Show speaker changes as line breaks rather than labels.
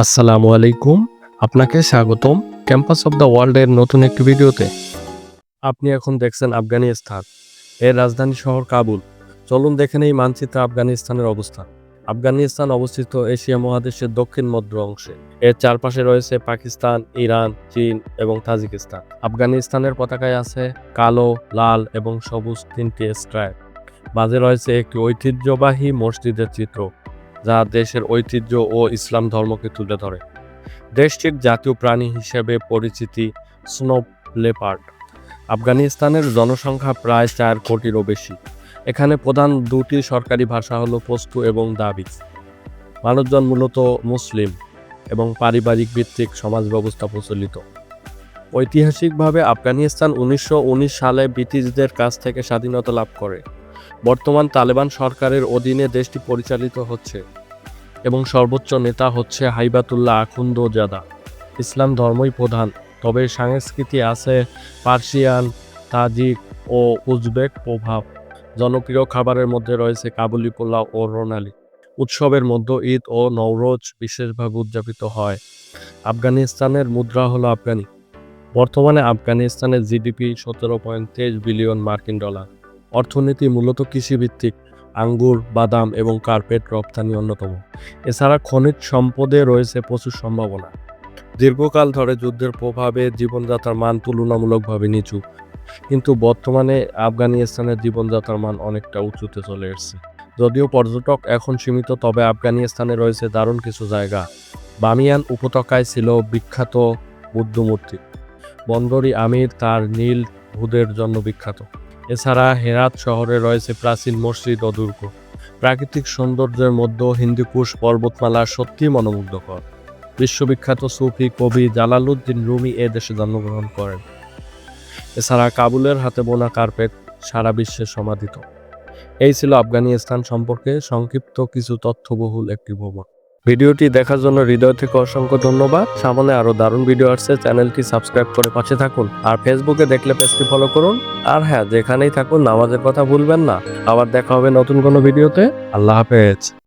আসসালামু আলাইকুম, আপনাকে স্বাগতম ক্যাম্পাস অফ দ্য ওয়ার্ল্ডের নতুন একটি ভিডিওতে। আপনি এখন দেখছেন আফগানিস্তান, এর রাজধানী শহর কাবুল। চলুন দেখেন এই মানচিত্রে আফগানিস্তানের অবস্থান আফগানিস্তান অবস্থিত এশিয়া মহাদেশের দক্ষিণ মধ্য অংশে। এর চারপাশে রয়েছে পাকিস্তান, ইরান, চীন এবং তাজিকিস্তান। আফগানিস্তানের পতাকায় আছে কালো, লাল এবং সবুজ তিনটি স্ট্রাইপ মাঝে রয়েছে একটি ঐতিহ্যবাহী মসজিদের চিত্র। যা দেশের ঐতিহ্য ও ইসলাম ধর্মকে তুলে ধরে। দেশটির জাতীয় প্রাণী হিসেবে পরিচিতি স্নোপ লেপার্ড। আফগানিস্তানের জনসংখ্যা প্রায় চার কোটিরও বেশি। এখানে প্রধান দুটি সরকারি ভাষা হলো পশতু এবং দাবি মানুষজন মূলত মুসলিম এবং পারিবারিক ভিত্তিক সমাজ ব্যবস্থা প্রচলিত। ঐতিহাসিকভাবে আফগানিস্তান উনিশশো উনিশ সালে ব্রিটিশদের কাছ থেকে স্বাধীনতা লাভ করে। বর্তমান তালেবান সরকারের অধীনে দেশটি পরিচালিত হচ্ছে এবং সর্বোচ্চ নেতা হচ্ছে হাইবাতুল্লাহ আখুন্দ জাদা, ইসলাম ধর্মই প্রধান। তবে সংস্কৃতি আছে পার্সিয়ান, তাজিক ও উজবেক প্রভাব। জনপ্রিয় খাবারের মধ্যে রয়েছে কাবুলি পোলাও ও রোনালি। উৎসবের মধ্যে ঈদ ও নওরোজ বিশেষভাবে উদযাপিত হয়। আফগানিস্তানের মুদ্রা হলো আফগানি। বর্তমানে আফগানিস্তানের জিডিপি সতেরো পয়েন্ট তেইশ বিলিয়ন মার্কিন ডলার। অর্থনীতি মূলত কৃষিভিত্তিক, আঙ্গুর, বাদাম এবং কার্পেট রপ্তানি অন্যতম। এছাড়া খনিজ সম্পদে রয়েছে প্রচুর সম্ভাবনা। দীর্ঘকাল ধরে যুদ্ধের প্রভাবে জীবনযাত্রার মান তুলনামূলকভাবে নিচু। কিন্তু বর্তমানে আফগানিস্তানের জীবনযাত্রার মান অনেকটা উঁচুতে চলে এসেছে। যদিও পর্যটক এখন সীমিত, তবে আফগানিস্তানে রয়েছে দারুণ কিছু জায়গা। বামিয়ান উপত্যকায় ছিল বিখ্যাত বুদ্ধমূর্তি। বন্দরি আমির তার নীল ভুদের জন্য বিখ্যাত। এছাড়া হেরাত শহরে রয়েছে প্রাচীন মসজিদ ও দুর্গ। প্রাকৃতিক সৌন্দর্যের মধ্যেও হিন্দুকুশ পর্বতমালা সত্যি মনোমুগ্ধকর। বিশ্ববিখ্যাত সুফি কবি জালালউদ্দিন রুমি এ দেশে জন্মগ্রহণ করেন। এছাড়া কাবুলের হাতে বোনা কার্পেট সারা বিশ্বে সমাদিত। এই ছিল আফগানিস্তান সম্পর্কে সংক্ষিপ্ত কিছু তথ্যবহুল একটি ভ্রমণ ভিডিওটি দেখার জন্য হৃদয় থেকে অসংখ্য ধন্যবাদ। সামনে আরও দারুণ ভিডিও আসছে, চ্যানেলটি সাবস্ক্রাইব করে পাশে থাকুন। আর ফেসবুকে দেখলে পেজটি ফলো করুন। আর হ্যাঁ যেখানেই থাকুন, নামাজের কথা ভুলবেন না। আবার দেখা হবে নতুন কোনো ভিডিওতে আল্লাহ হাফেজ।